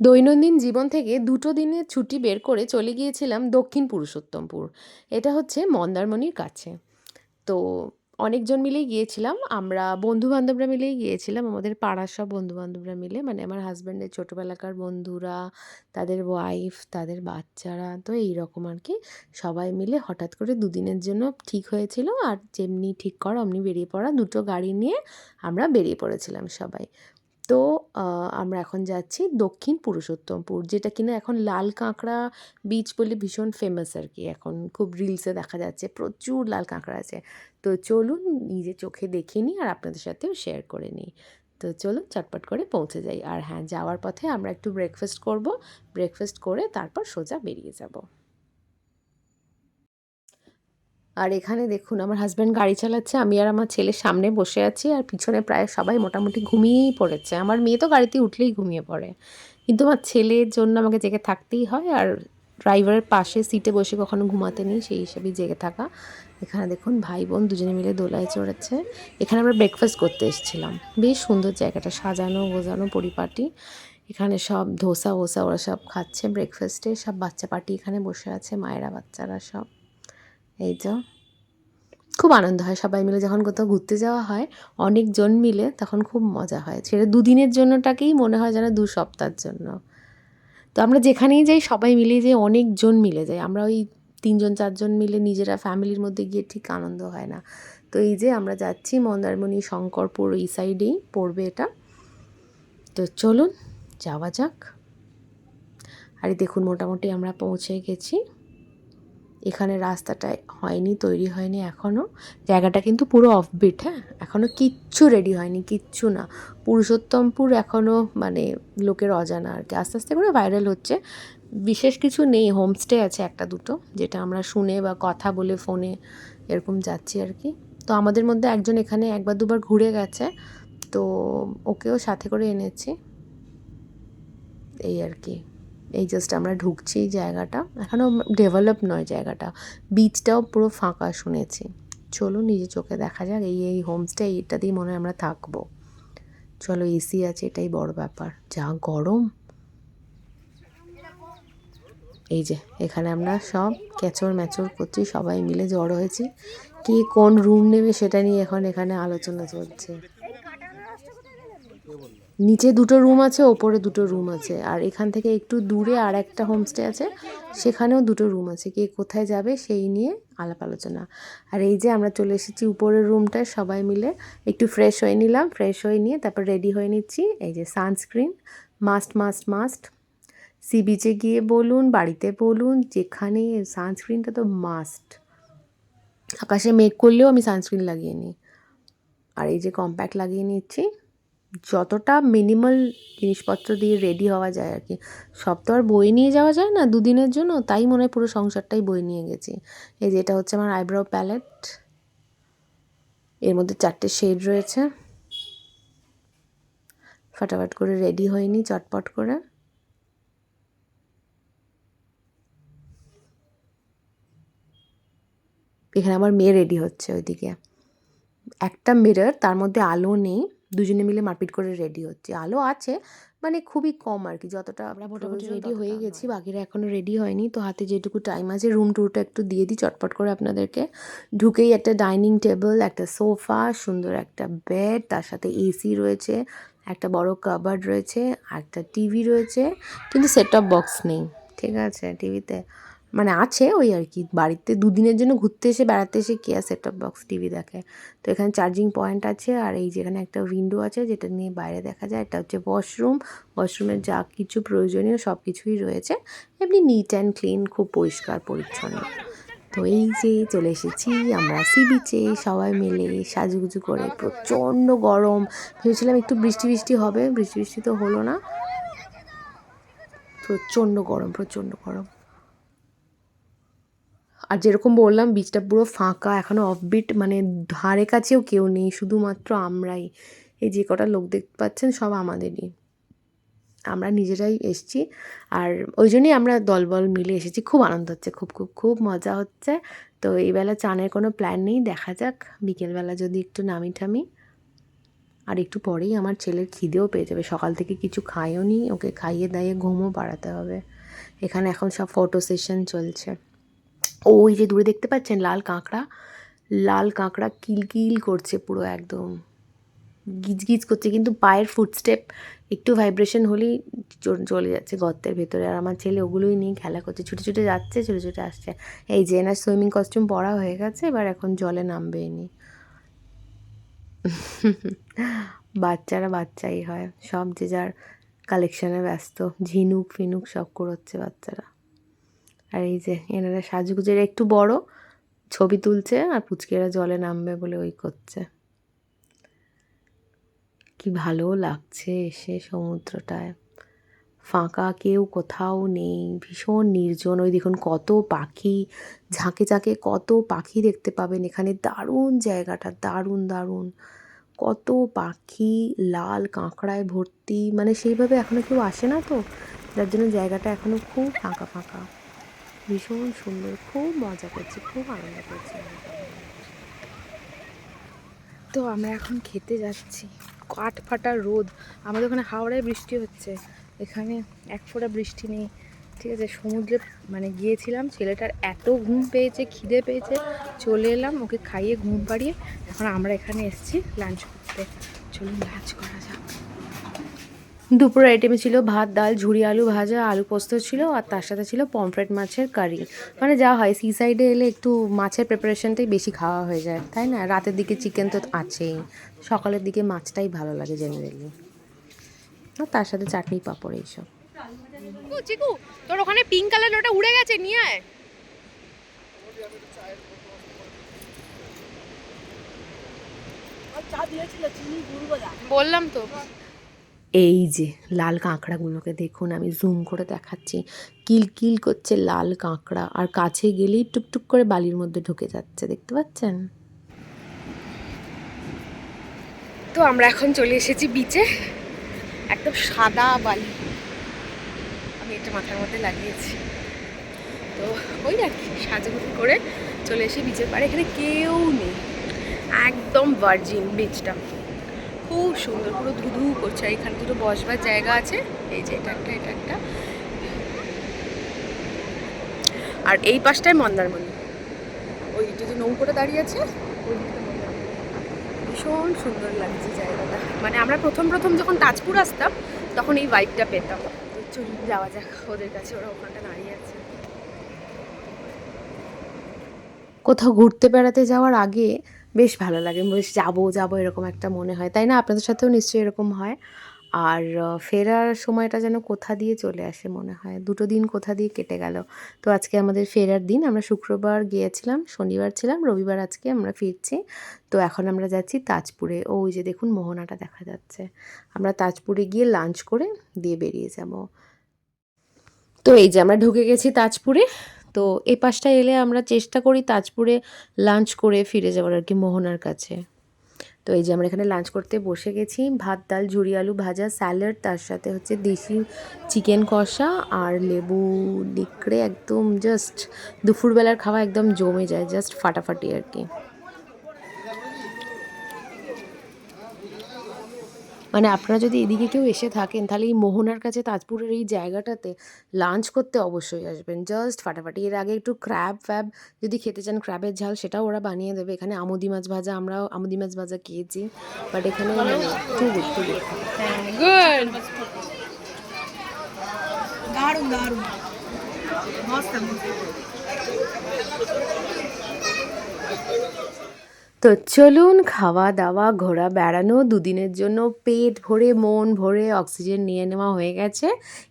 দৈনন্দিন জীবন থেকে দুটো দিনের ছুটি বের করে চলে গিয়েছিলাম দক্ষিণ পুরুষোত্তমপুর। এটা হচ্ছে মন্দারমণির কাছে। তো অনেকজন মিলেই গিয়েছিলাম। আমরা বন্ধুবান্ধবরা মিলেই গিয়েছিলাম। আমাদের পাড়ার সব বন্ধুবান্ধবরা মিলে। মানে আমার হাজব্যান্ডের ছোটোবেলাকার বন্ধুরা, তাদের ওয়াইফ তাদের বাচ্চারা, তো এই রকম আর কি। সবাই মিলে হঠাৎ করে দুদিনের জন্য ঠিক হয়েছিল। আর যেমনি ঠিক করা, অমনি বেরিয়ে পড়া দুটো গাড়ি নিয়ে আমরা বেরিয়ে পড়েছিলাম সবাই। তো আমরা এখন যাচ্ছি দক্ষিণ পুরুষোত্তমপুর, যেটা কিনা এখন লাল কাঁকড়া বিচ বলে ভীষণ ফেমাস আর কি। এখন খুব রিলসে দেখা যাচ্ছে, প্রচুর লাল কাঁকড়া আছে। তো চলুন নিজে চোখে দেখে নিই আর আপনাদের সাথেও শেয়ার করে নিই। তো চলুন চটপট করে পৌঁছে যাই। আর হ্যাঁ যাওয়ার পথে আমরা একটু ব্রেকফাস্ট করব ব্রেকফাস্ট করে তারপর সোজা বেরিয়ে যাব। আর এখানে দেখুন, আমার হাজব্যান্ড গাড়ি চালাচ্ছে, আমি আর আমার ছেলের সামনে বসে আছি আর পিছনে প্রায় সবাই মোটামুটি ঘুমিয়েই পড়েছে। আমার মেয়ে তো গাড়িতে উঠলেই ঘুমিয়ে পড়ে। কিন্তু আমার ছেলের জন্য আমাকে জেগে থাকতেই হয় আর ড্রাইভারের পাশে সিটে বসে কখনো ঘুমাতে নেই, সেই হিসেবেই জেগে থাকা। এখানে দেখুন, ভাই বোন দুজনে মিলে দোলায় চড়েছে। এখানে আমরা ব্রেকফাস্ট করতে এসেছিলাম। বেশ সুন্দর জায়গাটা, সাজানো, গোজানো, পরিপাটি। এখানে সব ধোসা, ওসা ওরা সব খাচ্ছে ব্রেকফাস্টে সব বাচ্চা পার্টি এখানে বসে আছে, মায়েরা, বাচ্চারা সব। এই তো। খুব আনন্দ হয় সবাই মিলে যখন কোথাও ঘুরতে যাওয়া হয়, অনেকজন মিলে তখন খুব মজা হয়। সেটা দুদিনের জন্যটাকেই মনে হয় যেন দু সপ্তাহের জন্য। তো আমরা যেখানেই যাই, সবাই মিলে যাই অনেকজন মিলে যাই আমরা ওই তিনজন, চারজন মিলে নিজেরা ফ্যামিলির মধ্যে গিয়ে ঠিক আনন্দ হয় না। তো এই যে আমরা যাচ্ছি মন্দারমণি, শঙ্করপুর এই সাইডেই পড়বে এটা। তো চলুন, যাওয়া যাক। আর দেখুন, মোটামুটি আমরা পৌঁছে গেছি। এখানে রাস্তাটা হয়নি, তৈরি হয়নি এখনও জায়গাটা কিন্তু পুরো অফবিট হ্যাঁ? এখনও কিচ্ছু রেডি হয়নি, কিচ্ছু না। পুরুষোত্তমপুর এখনও মানে লোকের অজানা আর কি। আস্তে আস্তে করে ভাইরাল হচ্ছে। বিশেষ কিছু নেই হোমস্টে আছে একটা দুটো, যেটা আমরা শুনে বা কথা বলে ফোনে এরকম যাচ্ছি আর কি। তো আমাদের মধ্যে একজন এখানে একবার দুবার ঘুরে গেছে, তো ওকেও সাথে করে এনেছি। এই আর কি। এই জাস্ট আমরা ঢুকছি জায়গাটা। এখনও ডেভেলপ নয় জায়গাটা। বিচটাও পুরো ফাঁকা শুনেছি। চলো নিজে চোখে দেখা যাক। এই এই হোমস্টে এইটাতেই মনে হয় আমরা থাকব। চলো এসি আছে, এটাই বড় ব্যাপার। যা গরম। এই যে, এখানে আমরা সব ক্যাচর ম্যাচর করছি, সবাই মিলে জড়ো হয়েছি। কে কোন রুম নেবে সেটা নিয়ে এখন এখানে আলোচনা চলছে। নিচে দুটো রুম আছে, ওপরে দুটো রুম আছে। আর এখান থেকে একটু দূরে আর একটা হোমস্টে আছে, সেখানেও দুটো রুম আছে। কে কোথায় যাবে সেই নিয়ে আলাপ আলোচনা। আর এই যে আমরা চলে এসেছি উপরের রুমটায় সবাই মিলে একটু ফ্রেশ হয়ে নিলাম। ফ্রেশ হয়ে নিয়ে তারপর রেডি হয়ে নিচ্ছি। এই যে sunscreen must must must sea বিচে গিয়ে বলুন, বাড়িতে বলুন, যেখানে সানস্ক্রিনটা তো মাস্ট আকাশে মেঘ করলেও আমি সানস্ক্রিন লাগিয়ে নিই। আর এই যে কম্প্যাক্ট লাগিয়ে নিচ্ছি। যতটা মিনিমাল জিনিসপত্র দিয়ে রেডি হওয়া যায় আর কি। সব তো আর বই নিয়ে যাওয়া যায় না দুদিনের জন্য, তাই মনে হয় পুরো সংসারটাই বই নিয়ে গেছি। এই যেটা হচ্ছে আমার আইব্রো প্যালেট এর মধ্যে চারটে শেড রয়েছে। ফাটাফাট করে রেডি হয়নি, চটপট করে। এখানে আমার মেয়ে রেডি হচ্ছে ওইদিকে। একটা মিরর তার মধ্যে আলো নেই। দুজনে মিলে মারপিট করে রেডি হচ্ছে। আলো আছে মানে খুবই কম আর কি যতটা আমরা মোটামুটি রেডি হয়ে গেছি বাকিরা এখনও রেডি হয়নি তো হাতে যেটুকু টাইম আছে রুম টুরটা একটু দিয়ে দিই চটপট করে আপনাদেরকে। ঢুকেই একটা ডাইনিং টেবিল একটা সোফা সুন্দর একটা বেড তার সাথে এসি রয়েছে একটা বড় কাবার্ড রয়েছে একটা টিভি রয়েছে কিন্তু সেট টপ বক্স নেই ঠিক আছে? টিভিতে মানে আছে ওই আর কি, বাড়িতে দুদিনের জন্য ঘুরতে এসে বেড়াতে এসে কে আর সেট বক্স টিভি দেখে। তো এখানে চার্জিং পয়েন্ট আছে আর এই যেখানে একটা উইন্ডো আছে যেটা নিয়ে বাইরে দেখা যায়, এটা হচ্ছে ওয়াশরুম ওয়াশরুমের যা কিছু প্রয়োজনীয় সব কিছুই রয়েছে, এমনি নিট অ্যান্ড ক্লিন খুব পরিষ্কার, পরিচ্ছন্ন। তো এই যে চলে এসেছি আমরা সি বিচে সবাই মিলে সাজুগুজু করে প্রচণ্ড গরম। ভেবেছিলাম একটু বৃষ্টি বৃষ্টি হবে, বৃষ্টি বৃষ্টি তো হলো না। প্রচণ্ড গরম প্রচণ্ড গরম। আর যেরকম বললাম বিচটা পুরো ফাঁকা এখনও অফবিট মানে ধারে কাছেও কেউ নেই, শুধুমাত্র আমরাই। এই যে কটা লোক দেখতে পাচ্ছেন, সব আমাদেরই। আমরা নিজেরাই এসছি, আর ওই জন্যই আমরা দলবল মিলে এসেছি। খুব আনন্দ হচ্ছে, খুব খুব খুব মজা হচ্ছে। তো এই বেলা চানের কোনো প্ল্যান নেই, দেখা যাক। বিকেলবেলা যদি একটু নামি ঠামি আর একটু পরেই আমার ছেলের খিদেও পেয়ে যাবে। সকাল থেকে কিছু খায়ও নি ওকে খাইয়ে দাইয়ে ঘুমও পাড়াতে হবে। এখানে এখন সব ফটো সেশন চলছে। ওই যে দূরে দেখতে পাচ্ছেন লাল কাঁকড়া? লাল কাঁকড়া কিলকিল করছে পুরো একদম। গিজগিজ করছে, কিন্তু পায়ের ফুটস্টেপ একটু ভাইব্রেশন হলেই চলে যাচ্ছে গর্তের ভেতরে। আর আমার ছেলে ওগুলোই নিয়ে খেলা করছে। ছুটে ছুটে যাচ্ছে, ছুটে ছুটে আসছে। এই যে এনার সুইমিং কস্টিউম পরা হয়ে গেছে, এবার এখন জলে নামবে ইনি। বাচ্চারা বাচ্চাই হয়, সব যে যার কালেকশানে ব্যস্ত, ঝিনুক ফিনুক সব করছে বাচ্চারা। আর এই যে এনারা সাজুগুজের একটু বড়, ছবি তুলছে আর পুচকেরা জলে নামবে বলে ওই করছে। কি ভালো লাগছে এসে সমুদ্রটায়। ফাঁকা কেউ কোথাও নেই, ভীষণ নির্জন। ওই দেখুন কত পাখি, ঝাঁকে ঝাঁকে কত পাখি দেখতে পাবেন এখানে। দারুণ জায়গাটা, দারুণ দারুণ। কত পাখি লাল কাঁকড়ায় ভর্তি। মানে সেইভাবে এখনও কেউ আসে না তো, যার জন্য জায়গাটা এখনও খুব ফাঁকা ফাঁকা। ভীষণ সুন্দর, খুব মজা করছি, খুব আনন্দ করছি তো আমরা এখন খেতে যাচ্ছি কাঠ ফাটা রোদ, আমাদের ওখানে হাওড়ায় বৃষ্টি হচ্ছে, এখানে এক ফোঁটা বৃষ্টি নেই, ঠিক আছে, সমুদ্রে মানে গিয়েছিলাম, ছেলেটার এত ঘুম পেয়েছে, খিদে পেয়েছে, চলে এলাম, ওকে খাইয়ে ঘুম পাড়িয়ে, এখন আমরা এখানে এসেছি লাঞ্চ করতে। চলুন লাঞ্চ করা যাক। দুপুরের আইটেমে ছিল ভাত ডাল ঝুরি আলু ভাজা আলু পোস্ত ছিল আর তার সাথে ছিল পমফ্রেট মাছের কারি মানে যা হয় সি সাইডে এলে একটু মাছের প্রিপারেশনটাই বেশি খাওয়া হয়ে যায় তাই না? রাতের দিকে চিকেন তো আছেই। সকালের দিকে মাছটাই ভালো লাগে জেনারেলি আর তার সাথে চাটনি পাঁপড় এইসব। চিকু তোর ওখানে পিঙ্ক কালার ওটা উড়ে গেছে নিয়ে আয়। বললাম তো। এই যে লাল কাঁকড়াগুলোকে দেখুন, আমি জুম করে দেখাচ্ছি। কিল কিল করছে লাল কাঁকড়া, আর কাছে গেলেই টুকটুক করে বালির মধ্যে ঢুকে যাচ্ছে, দেখতে পাচ্ছেন? তো আমরা এখন চলে এসেছি বিচে একদম সাদা বালি। আমি এটা মাথার মধ্যে লাগিয়েছি। তো ওই আর কি, সাজুগুজু করে চলে এসে বিচের পাড়ে, এখানে কেউ নেই। একদম ভার্জিন বিচটা খুব সুন্দর, পুরো ধুধু করছে। আর এখানে দুটো বসবার জায়গা আছে। এই যে এটা একটা এটা একটা। আর এই পাশটায় মন্দারমণি। ওই যে নৌকোটা দাঁড়িয়ে আছে ভীষণ সুন্দর লাগছে জায়গাটা। মানে আমরা প্রথম প্রথম যখন তাজপুর আসতাম, তখন এই ভাইবটা পেতাম। তো চলুন, যাওয়া যাক ওদের কাছে, ওরা ওখানটা দাঁড়িয়ে আছে। কোথাও ঘুরতে বেড়াতে যাওয়ার আগে বেশ ভালো লাগে। বেশ যাব যাব এরকম একটা মনে হয়। তাই না? আপনাদের সাথেও নিশ্চয়ই এরকম হয়। আর ফেরার সময়টা যেন কোথা দিয়ে চলে আসে মনে হয়। দুটো দিন কোথা দিয়ে কেটে গেল। তো আজকে আমাদের ফেরার দিন। আমরা শুক্রবার গিয়েছিলাম, শনিবার ছিলাম, রবিবার আজকে আমরা ফিরছি। তো এখন আমরা যাচ্ছি তাজপুরে। ওই যে দেখুন, মোহনাটা দেখা যাচ্ছে। আমরা তাজপুরে গিয়ে লাঞ্চ করে দিয়ে বেরিয়ে যাব। তো এই যে আমরা ঢুকে গেছি তাজপুরে। তো এই পাশটা এলে আমরা চেষ্টা করি তাজপুরে লাঞ্চ করে ফিরে যাওয়ার আর কি মোহনার কাছে। তো এই যে আমরা এখানে লাঞ্চ করতে বসে গেছি। ভাত, ডাল ঝুড়ি আলু ভাজা, স্যালাড, তার সাথে হচ্ছে দেশি চিকেন কষা আর লেবু ডিকড়ে একদম জাস্ট দুপুরবেলার খাওয়া একদম জমে যায় জাস্ট ফাটাফাটি আর কি। মানে আপনারা যদি এদিকে কেউ এসে থাকেন তাহলে এই মোহনার কাছে তাজপুরের এই জায়গাটাতে লাঞ্চ করতে অবশ্যই আসবেন। জাস্ট ফাটাফাটি এর আগে একটু ক্র্যাব ফ্যাব যদি খেতে চান ক্র্যাবের ঝাল সেটাও ওরা বানিয়ে দেবে। এখানে আমুদি মাছ ভাজা আমরাও আমুদি মাছ ভাজা খেয়েছি। বাট এখানে too good too good good. দারুণ দারুণ। মস্ত। তো চলুন খাওয়া দাওয়া, ঘোরা, বেড়ানো দুদিনের জন্য পেট ভরে, মন ভরে অক্সিজেন নিয়ে নেওয়া হয়ে গেছে।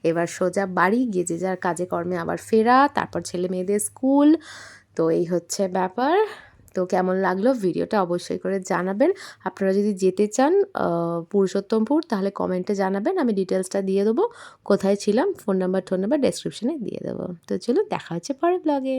এবার সোজা বাড়ি গিয়ে যে যার কাজে কর্মে আবার ফেরা, তারপর ছেলে মেয়েদের স্কুল। তো এই হচ্ছে ব্যাপার। তো কেমন লাগল ভিডিওটা অবশ্যই করে জানাবেন। আপনারা যদি যেতে চান পুরুষোত্তমপুর, তাহলে কমেন্টে জানাবেন, আমি ডিটেলসটা দিয়ে দেবো। কোথায় ছিলাম, ফোন নাম্বার, টোন নাম্বার ডেসক্রিপশানে দিয়ে দেবো। তো চলুন, দেখা হচ্ছে পরের ব্লগে